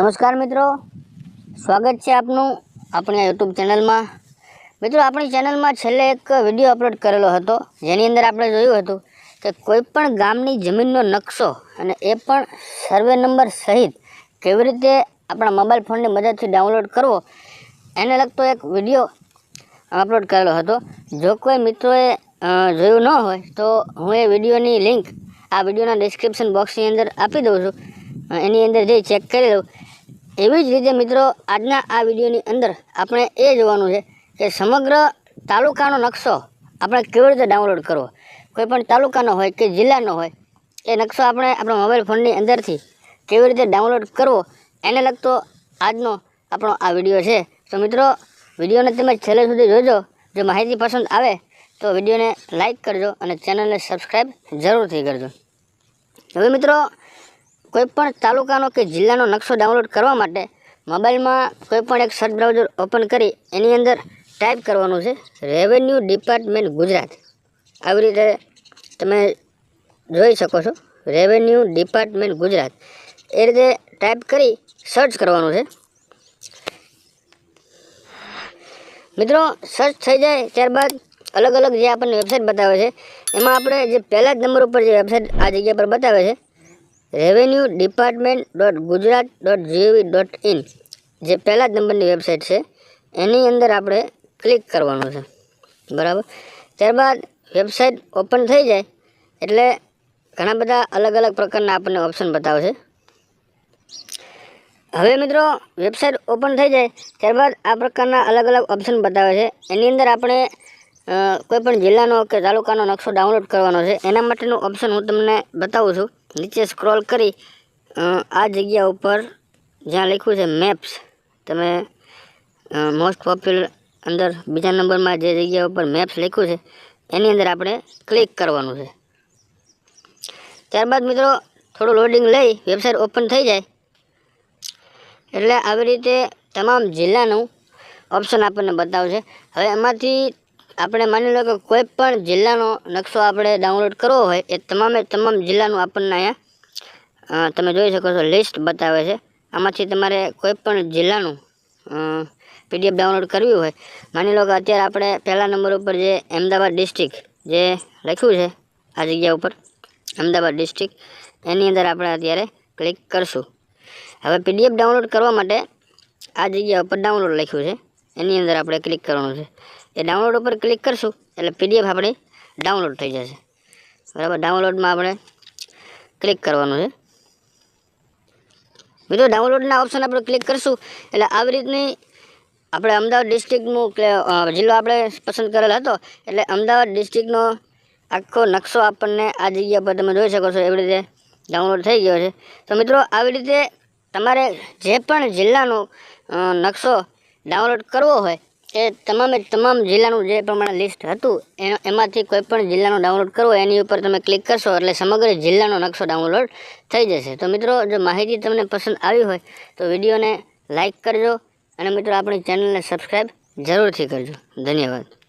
નમસ્કાર મિત્રો. સ્વાગત છે આપનું આપણી યુટ્યુબ ચેનલમાં. મિત્રો, આપણી ચેનલમાં છેલ્લે એક વીડિયો અપલોડ કરેલો હતો. જેની અંદર આપણે જોયું હતું કે કોઈ પણ ગામની જમીનનો નકશો અને એ પણ સર્વે નંબર સહિત કેવી રીતે આપણા મોબાઈલ ફોનની મદદથી ડાઉનલોડ કરવો, એને લગતો એક વીડિયો અપલોડ કરેલો હતો. જો કોઈ મિત્રોએ જોયું ન હોય, તો હું એ વિડીયોની લિંક આ વિડીયોના ડિસ્ક્રિપ્શન બોક્સની અંદર આપી દઉં છું. એની અંદર જઈ ચેક કરી લઉં એવી જ રીતે મિત્રો, આજના આ વિડીયોની અંદર આપણે એ જોવાનું છે કે સમગ્ર તાલુકાનો નકશો આપણે કેવી રીતે ડાઉનલોડ કરવો. કોઈ પણ તાલુકાનો હોય કે જિલ્લાનો હોય, એ નકશો આપણે આપણા મોબાઈલ ફોનની અંદરથી કેવી રીતે ડાઉનલોડ કરવો, એને લગતો આજનો આપણો આ વીડિયો છે. તો મિત્રો, વિડીયોને તમે છેલ્લે સુધી જોજો. જો માહિતી પસંદ આવે, તો વિડીયોને લાઈક કરજો અને ચેનલને સબસ્ક્રાઈબ જરૂરથી કરજો. હવે મિત્રો કોઈ પણ તાલુકાનો કે જિલ્લાનો નકશો ડાઉનલોડ કરવા માટે મોબાઈલમાં કોઈ પણ એક સર્ચ બ્રાઉઝર ઓપન કરી એની અંદર ટાઈપ કરવાનું છે રેવન્યુ ડિપાર્ટમેન્ટ ગુજરાત. આવી રીતે તમે જોઈ શકો છો રેવન્યુ ડિપાર્ટમેન્ટ ગુજરાત. એ રીતે ટાઈપ કરી સર્ચ કરવાનું છે. મિત્રો સર્ચ થઈ જાય ત્યારબાદ અલગ અલગ જે આપણને વેબસાઇટ બતાવે છે, એમાં આપણે જે પહેલા જ નંબર ઉપર જે વેબસાઇટ આ જગ્યા પર બતાવે છે revenue department dot Gujarat dot G O V dot in જે પહેલા જ નંબરની વેબસાઇટ છે. એની અંદર આપણે ક્લિક કરવાનું છે. બરાબર? ત્યારબાદ વેબસાઇટ ઓપન થઈ જાય એટલે ઘણા બધા અલગ અલગ પ્રકારના આપણને ઓપ્શન બતાવશે. હવે મિત્રો વેબસાઇટ ઓપન થઈ જાય, ત્યારબાદ આ પ્રકારના અલગ અલગ ઓપ્શન બતાવે છે. એની અંદર આપણે કોઈપણ જિલ્લાનો કે તાલુકાનો નકશો ડાઉનલોડ કરવાનો છે. એના માટેનું ઓપ્શન હું તમને બતાવું છું. નીચે સ્ક્રોલ કરી આ જગ્યા ઉપર જ્યાં લખ્યું છે મેપ્સ તમે મોસ્ટ પોપ્યુલર અંદર બીજા નંબરમાં જે જગ્યા ઉપર મેપ્સ લખ્યું છે, એની અંદર આપણે ક્લિક કરવાનું છે. ત્યારબાદ મિત્રો, થોડું લોડિંગ લઈ વેબસાઇટ ઓપન થઈ જાય. એટલે આવી રીતે તમામ જિલ્લાનું ઓપ્શન આપણને બતાવશે. હવે એમાંથી આપણે માની લો કે કોઈ પણ જિલ્લાનો નકશો આપણે ડાઉનલોડ કરવો હોય, એ તમામે તમામ જિલ્લાનું આપણને અહીંયા તમે જોઈ શકો છો લિસ્ટ બતાવે છે. આમાંથી તમારે કોઈ પણ જિલ્લાનું પીડીએફ ડાઉનલોડ કરવી હોય, માની લો કે અત્યારે આપણે પહેલા નંબર ઉપર જે અમદાવાદ ડિસ્ટ્રિક્ટ જે લખ્યું છે, આ જગ્યા ઉપર, અમદાવાદ ડિસ્ટ્રિક્ટ એની અંદર આપણે અત્યારે ક્લિક કરશું. હવે પીડીએફ ડાઉનલોડ કરવા માટે આ જગ્યા ઉપર ડાઉનલોડ લખ્યું છે. એની અંદર આપણે ક્લિક કરવાનું છે. એ ડાઉનલોડ ઉપર ક્લિક કરશું, એટલે પીડીએફ આપણી ડાઉનલોડ થઈ જશે. બરાબર? ડાઉનલોડમાં આપણે ક્લિક કરવાનું છે. મિત્રો ડાઉનલોડના ઓપ્શન આપણે ક્લિક કરશું, એટલે આવી રીતની આપણે અમદાવાદ ડિસ્ટ્રિક્ટનું જિલ્લો આપણે પસંદ કરેલ હતો, એટલે અમદાવાદ ડિસ્ટ્રિક્ટનો આખો નકશો આપણને આ જગ્યા પર તમે જોઈ શકો છો, એવી રીતે ડાઉનલોડ થઈ ગયો છે. તો મિત્રો, આવી રીતે તમારે જે પણ જિલ્લાનો નકશો ડાઉનલોડ કરવો હોય, એ તમામે તમામ જિલ્લાનું જે પ્રમાણે લિસ્ટ હતું, એનો, એમાંથી કોઈ પણ જિલ્લાનો ડાઉનલોડ કરવો, એની ઉપર તમે ક્લિક કરશો એટલે સમગ્ર જિલ્લાનો નકશો ડાઉનલોડ થઈ જશે. તો મિત્રો, જો માહિતી તમને પસંદ આવી હોય, તો વિડીયોને લાઈક કરજો અને મિત્રો, આપણી ચેનલને સબસ્ક્રાઈબ જરૂરથી કરજો. ધન્યવાદ.